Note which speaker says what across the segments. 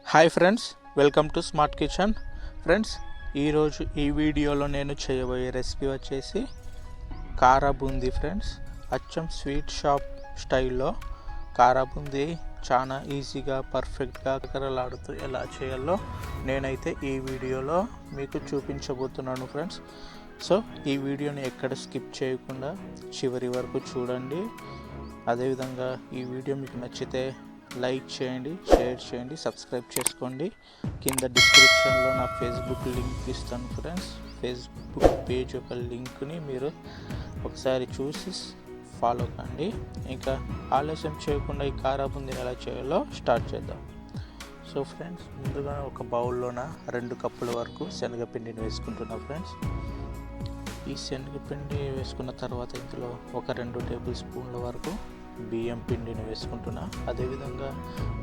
Speaker 1: Hi friends welcome to smart kitchen friends ఈరోజు ఈ వీడియోలో నేను చేయబోయే రెసిపీ వచ్చేసి కారా బూందీ ఫ్రెండ్స్ అచ్చం స్వీట్ షాప్ స్టైల్లో కారా బూందీ చాలా ఈజీగా పర్ఫెక్ట్గా కరలాడుతూ ఎలా చేయాలో నేనైతే ఈ వీడియోలో మీకు చూపించబోతున్నాను ఫ్రెండ్స్ సో ఈ వీడియోని ఎక్కడ స్కిప్ చేయకుండా చివరి వరకు చూడండి. అదేవిధంగా ఈ వీడియో మీకు నచ్చితే లైక్ చేయండి షేర్ చేయండి సబ్స్క్రైబ్ చేసుకోండి. కింద డిస్క్రిప్షన్లో నా ఫేస్బుక్ లింక్ ఇస్తాను ఫ్రెండ్స్. ఫేస్బుక్ పేజ్ యొక్క లింక్ని మీరు ఒకసారి చూసి ఫాలో కండి. ఇంకా ఆలస్యం చేయకుండా ఈ కారా బుందీని ఎలా చేయాలో స్టార్ట్ చేద్దాం. సో ఫ్రెండ్స్ ముందుగా ఒక బౌల్లోన రెండు కప్పుల వరకు శనగపిండిని వేసుకుంటున్నా ఫ్రెండ్స్. ఈ శనగపిండి వేసుకున్న తర్వాత ఇందులో ఒక రెండు టేబుల్ స్పూన్ల వరకు బియ్యం పిండిని వేసుకుంటున్నా. అదేవిధంగా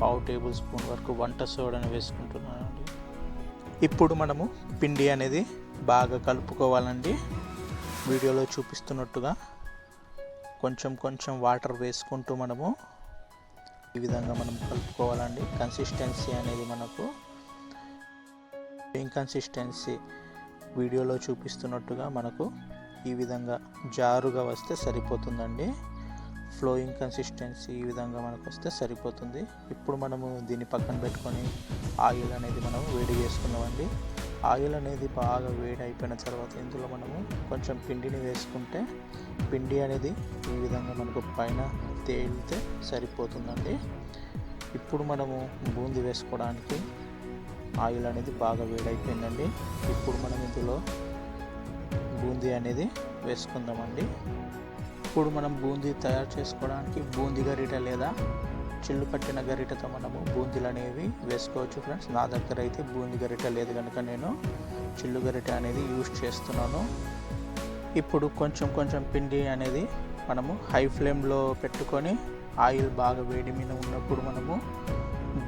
Speaker 1: పావు టేబుల్ స్పూన్ వరకు వంట సోడాని వేసుకుంటున్నానండి ఇప్పుడు మనము పిండి అనేది బాగా కలుపుకోవాలండి. వీడియోలో చూపిస్తున్నట్టుగా కొంచెం కొంచెం వాటర్ వేసుకుంటూ మనము ఈ విధంగా మనం కలుపుకోవాలండి. కన్సిస్టెన్సీ అనేది మనకు ఇన్కన్సిస్టెన్సీ వీడియోలో చూపిస్తున్నట్టుగా మనకు ఈ విధంగా జారుగా వస్తే సరిపోతుందండి. ఫ్లోయింగ్ కన్సిస్టెన్సీ ఈ విధంగా మనకు వస్తే సరిపోతుంది. ఇప్పుడు మనము దీన్ని పక్కన పెట్టుకొని ఆయిల్ అనేది మనం వేడి చేసుకున్నామండి. ఆయిల్ అనేది బాగా వేడి అయిపోయిన తర్వాత ఇందులో మనము కొంచెం పిండిని వేసుకుంటే పిండి అనేది ఈ విధంగా మనకు పైన తేలితే సరిపోతుందండి. ఇప్పుడు మనము బూందీ వేసుకోవడానికి ఆయిల్ అనేది బాగా వేడైపోయిందండి ఇప్పుడు మనం ఇందులో బూందీ అనేది వేసుకుందామండి. ఇప్పుడు మనం బూందీ తయారు చేసుకోవడానికి బూందీ గరిట లేదా చిల్లు పట్టిన గరిటతో మనము బూందీలు అనేవి వేసుకోవచ్చు ఫ్రెండ్స్ నా దగ్గర అయితే బూందీ గరిట లేదు కనుక నేను చిల్లు గరిట అనేది యూజ్ చేస్తున్నాను. ఇప్పుడు కొంచెం కొంచెం పిండి అనేది మనము హై ఫ్లేమ్లో పెట్టుకొని ఆయిల్ బాగా వేడి మీద ఉన్నప్పుడు మనము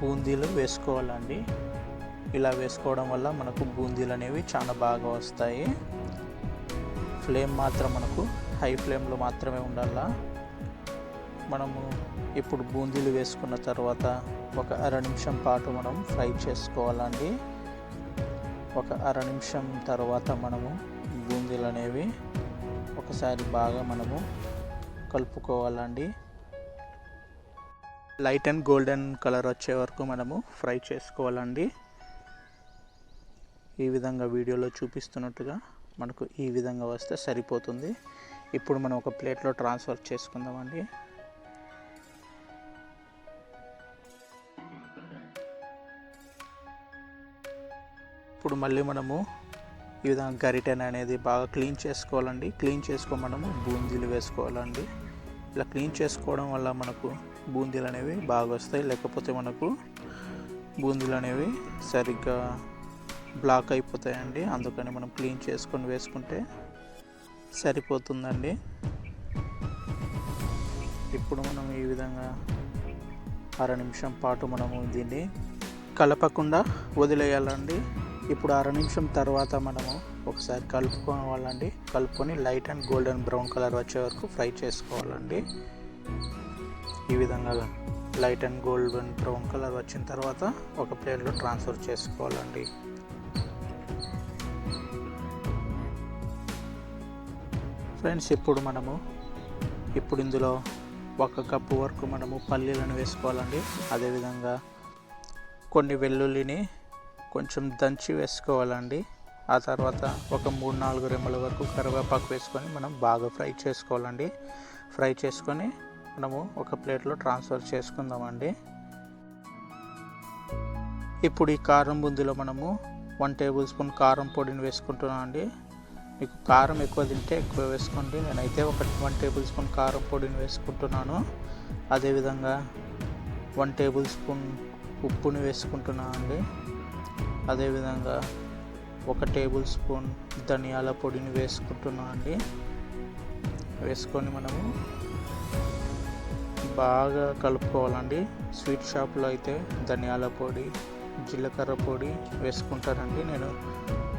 Speaker 1: బూందీలు వేసుకోవాలండి. ఇలా వేసుకోవడం వల్ల మనకు బూందీలు అనేవి చాలా బాగా వస్తాయి. ఫ్లేమ్ మాత్రం మనకు హై ఫ్లేమ్లో మాత్రమే ఉండాలా? మనము ఇప్పుడు బూందీలు వేసుకున్న తర్వాత ఒక అర నిమిషం పాటు మనం ఫ్రై చేసుకోవాలండి ఒక అర నిమిషం తర్వాత మనము బూందీలు అనేవి ఒకసారి బాగా మనము కలుపుకోవాలండి లైట్ అండ్ గోల్డెన్ కలర్ వచ్చే వరకు మనము ఫ్రై చేసుకోవాలండి ఈ విధంగా వీడియోలో చూపిస్తున్నట్టుగా మనకు ఈ విధంగా వస్తే సరిపోతుంది. ఇప్పుడు మనం ఒక ప్లేట్లో ట్రాన్స్ఫర్ చేసుకుందామండి. ఇప్పుడు మళ్ళీ మనము ఈ విధంగా గరిటెన్ అనేది బాగా క్లీన్ చేసుకోవాలండి. క్లీన్ చేసుకోమనము మనము బూందీలు వేసుకోవాలండి. ఇలా క్లీన్ చేసుకోవడం వల్ల మనకు బూందీలు అనేవి బాగా వస్తాయి. లేకపోతే మనకు బూందీలు అనేవి సరిగ్గా బ్లాక్ అయిపోతాయండి. అందుకని మనం క్లీన్ చేసుకొని వేసుకుంటే సరిపోతుందండి. ఇప్పుడు మనం ఈ విధంగా అర నిమిషం పాటు మనము దీన్ని కలపకుండా వదిలేయాలండి. ఇప్పుడు అర నిమిషం తర్వాత మనము ఒకసారి కలుపుకోవాలండి కలుపుకొని light and golden brown colour వచ్చే వరకు ఫ్రై చేసుకోవాలండి. ఈ విధంగా light and golden brown colour వచ్చిన తర్వాత ఒక ప్లేట్లో ట్రాన్స్ఫర్ చేసుకోవాలండి. ఫ్రెండ్స్ ఇప్పుడు మనము ఇప్పుడు ఇందులో ఒక కప్పు వరకు మనము పల్లీలను వేసుకోవాలండి. అదేవిధంగా కొన్ని వెల్లుల్లిని కొంచెం దంచి వేసుకోవాలండి. ఆ తర్వాత ఒక మూడు నాలుగు రెమ్మల వరకు కరివేపాకు వేసుకొని మనం బాగా ఫ్రై చేసుకోవాలండి. ఫ్రై చేసుకొని మనము ఒక ప్లేట్లో ట్రాన్స్ఫర్ చేసుకుందామండి. ఇప్పుడు ఈ కారం బుందిలో మనము వన్ టేబుల్ స్పూన్ కారం పొడిని వేసుకుంటున్నాం అండి మీకు కారం ఎక్కువ తింటే ఎక్కువ వేసుకోండి. నేనైతే ఒక వన్ టేబుల్ స్పూన్ కారం పొడిని వేసుకుంటున్నాను. అదేవిధంగా వన్ టేబుల్ స్పూన్ ఉప్పుని వేసుకుంటున్నాను అండి. అదేవిధంగా ఒక టేబుల్ స్పూన్ ధనియాల పొడిని వేసుకుంటున్నాను అండి. వేసుకొని మనము బాగా కలుపుకోవాలండి. స్వీట్ షాప్లో అయితే ధనియాల పొడి జీలకర్ర పొడి వేసుకుంటారండి. నేను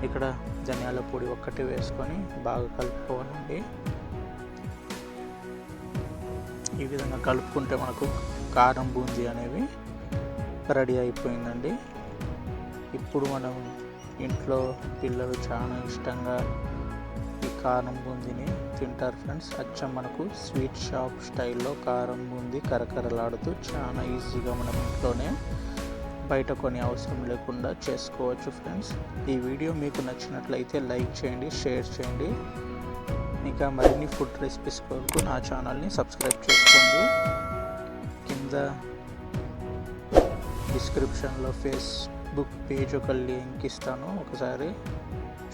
Speaker 1: ఇక్కడ ధనియాల పొడి ఒక్కటి వేసుకొని బాగా కలుపుకోనండి ఈ విధంగా కలుపుకుంటే మనకు కారం బూందీ అనేవి రెడీ అయిపోయిందండి. ఇప్పుడు మనం ఇంట్లో పిల్లలు చాలా ఇష్టంగా ఈ కారం బూందీని తింటారు ఫ్రెండ్స్. అచ్చం మనకు స్వీట్ షాప్ స్టైల్లో కారం బూందీ కరకరలాడుతూ చాలా ఈజీగా మనం ఇంట్లోనే బయట కొని అవసరం లేకుండా చేసుకోవచ్చు ఫ్రెండ్స్ ఈ వీడియో మీకు నచ్చినట్లయితే లైక్ చేయండి షేర్ చేయండి. ఇంకా మరిన్ని ఫుడ్ రెసిపీస్ కొరకు నా ఛానల్ని సబ్స్క్రైబ్ చేసుకోండి. కింద డిస్క్రిప్షన్లో ఫేస్బుక్ పేజ్ ఒక లింక్ ఇస్తాను. ఒకసారి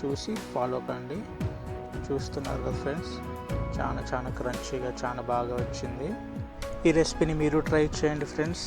Speaker 1: చూసి ఫాలో కండి. చూస్తున్నారు కదా ఫ్రెండ్స్ చాలా చాలా క్రంచీగా చాలా బాగా వచ్చింది. ఈ రెసిపీని మీరు ట్రై చేయండి friends